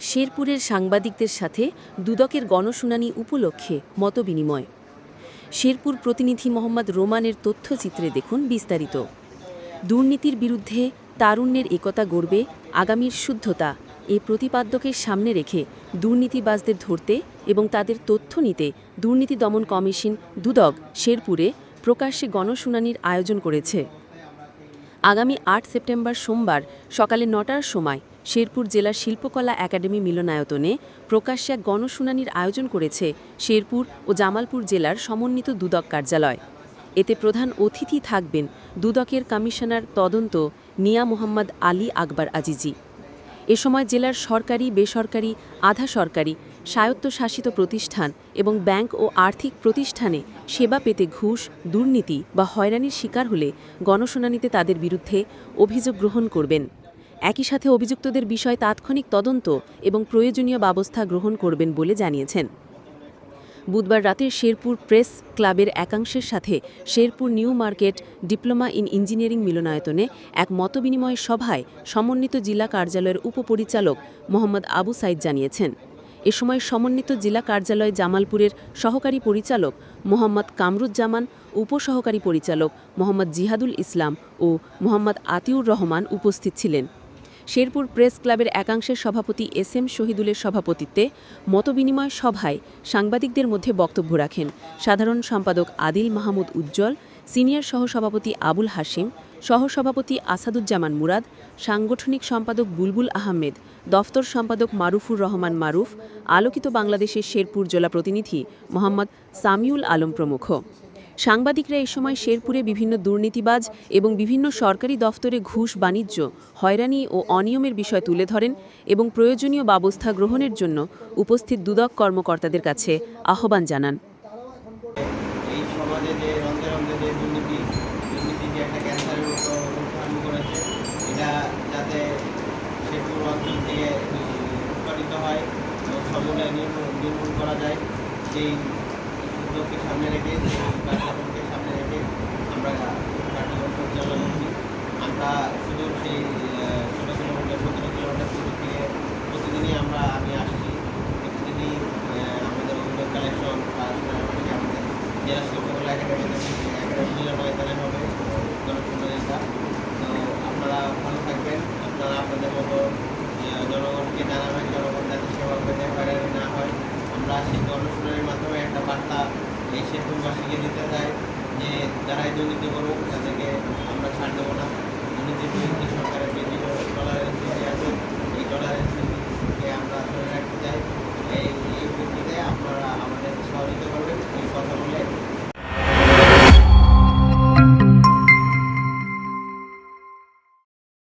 শেরপুরের সাংবাদিকদের সাথে দুদকের গণশুনানি উপলক্ষে মতবিনিময়। শেরপুর প্রতিনিধি মোহাম্মদ রোমানের তথ্যচিত্রে দেখুন বিস্তারিত। দুর্নীতির বিরুদ্ধে তারুণ্যের একতা গড়বে আগামীর শুদ্ধতা এ প্রতিপাদ্যকে সামনে রেখে দুর্নীতিবাজদের ধরতে এবং তাদের তথ্য নিতে দুর্নীতি দমন কমিশন দুদক শেরপুরে প্রকাশ্যে গণশুনানির আয়োজন করেছে। আগামী আট সেপ্টেম্বর সোমবার সকালে নটার সময় শেরপুর জেলা শিল্পকলা একাডেমি মিলনায়তনে প্রকাশ্যে এক গণশুনানির আয়োজন করেছে শেরপুর ও জামালপুর জেলার সমন্বিত দুদক কার্যালয়। এতে প্রধান অতিথি থাকবেন দুদকের কমিশনার তদন্ত নিয়া মোহাম্মদ আলী আকবর আজিজি। এ সময় জেলার সরকারি, বেসরকারি, আধা সরকারি, স্বায়ত্তশাসিত প্রতিষ্ঠান এবং ব্যাংক ও আর্থিক প্রতিষ্ঠানে সেবা পেতে ঘুষ, দুর্নীতি বা হয়রানির শিকার হলে গণশুনানিতে তাদের বিরুদ্ধে অভিযোগ গ্রহণ করবেন। একই সাথে অভিযুক্তদের বিষয়ে তাৎক্ষণিক তদন্ত এবং প্রয়োজনীয় ব্যবস্থা গ্রহণ করবেন বলে জানিয়েছেন। বুধবার রাতে শেরপুর প্রেস ক্লাবের একাংশের সাথে Sherpur new market diploma in engineering মিলনায়তনে এক মতবিনিময় সভায় সমন্বিত জেলা কার্যালয়ের উপপরিচালক মোহাম্মদ আবু সাইদ জানিয়েছেন। এ সময় সমন্বিত জেলা কার্যালয় জামালপুরের সহকারী পরিচালক মোহাম্মদ কামরুজ্জামান, উপসহকারী পরিচালক মোহাম্মদ জিহাদুল ইসলাম ও মোহাম্মদ আতিউর রহমান উপস্থিত ছিলেন। শেরপুর প্রেস ক্লাবের একাংশের সভাপতি এস এম শহীদুলের সভাপতিত্বে মতবিনিময় সভায় সাংবাদিকদের মধ্যে বক্তব্য রাখেন সাধারণ সম্পাদক আদিল মাহমুদ উজ্জ্বল, সিনিয়র সহসভাপতি আবুল হাসিম সহসভাপতি আসাদুজ্জামান মুরাদ, সাংগঠনিক সম্পাদক বুলবুল আহমেদ, দফতর সম্পাদক মারুফুর রহমান মারুফ, আলোকিত বাংলাদেশের শেরপুর জেলা প্রতিনিধি মোহাম্মদ সামিউল আলম প্রমুখ। সাংবাদিকরা এ সময় শেরপুরে বিভিন্ন দুর্নীতিবাজ এবং বিভিন্ন সরকারি দফতরে ঘুষ বাণিজ্য, হয়রানি ও অনিয়মের বিষয় তুলে ধরেন এবং প্রয়োজনীয় ব্যবস্থা গ্রহণের জন্য উপস্থিত দুদক কর্মকর্তাদের কাছে আহ্বান জানান। যে সেই উদ্যোগকে সামনে রেখে কার্যক্রমকে সামনে রেখে আমরা কার্যক্রম পরিচালনা করছি। আমরা শুধু সেই ষোলো কিলোমিটার, সতেরো কিলোমিটার দূর থেকে প্রতিদিনই আমরা আমি আসছি। প্রতিদিনই আমাদের অভিযোগ কালেকশন বা আমাদের জেলা শিল্পকলা একাডেমিতে একাডেমি মিলন ময়দানে হবে গণপ্রজাতন্ত্রটা তো আপনারা ভালো থাকবেন। আপনারা আপনাদের মতো জনগণকে জানাবেন জনগণ যাতে সেবা পেতে হয়রানি না হয় আমরা সেই গণশুনানির মাধ্যমে একটা বার্তা এই শেরপুরবাসীকে দিতে চাই যে যারাই দুর্নীতি করুক